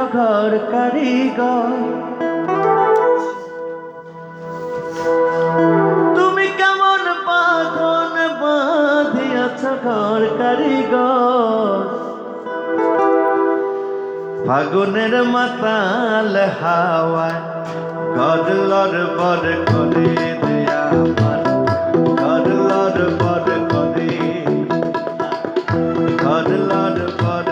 জগর কারিগর। তুমি কেমন বাঁধন বাঁধিয়াছ ঘর কারিগর। ফাগুনের মাতাল হাওয়ায় গদলর বর করে দেয়া আমার গদলর বর করে গদলর বর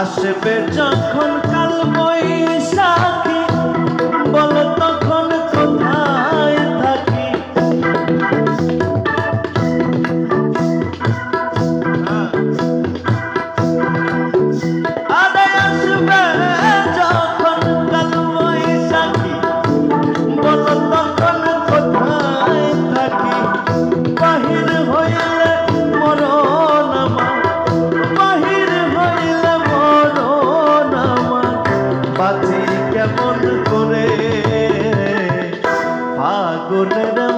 আসবে যখন কাল বৈশাখী। কেমন করে? পাগলের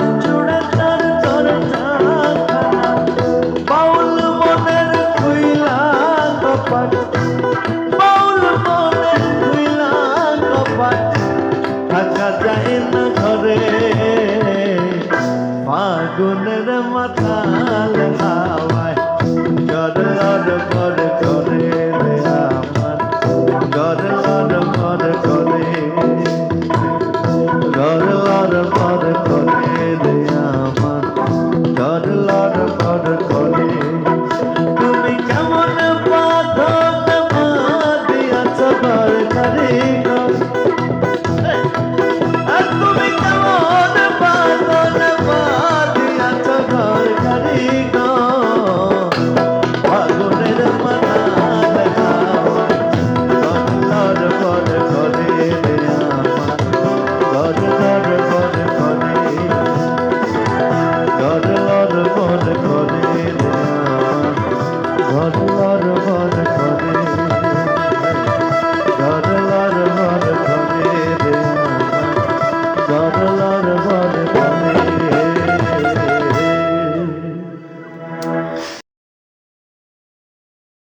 লাল হাওয়ায় জল আর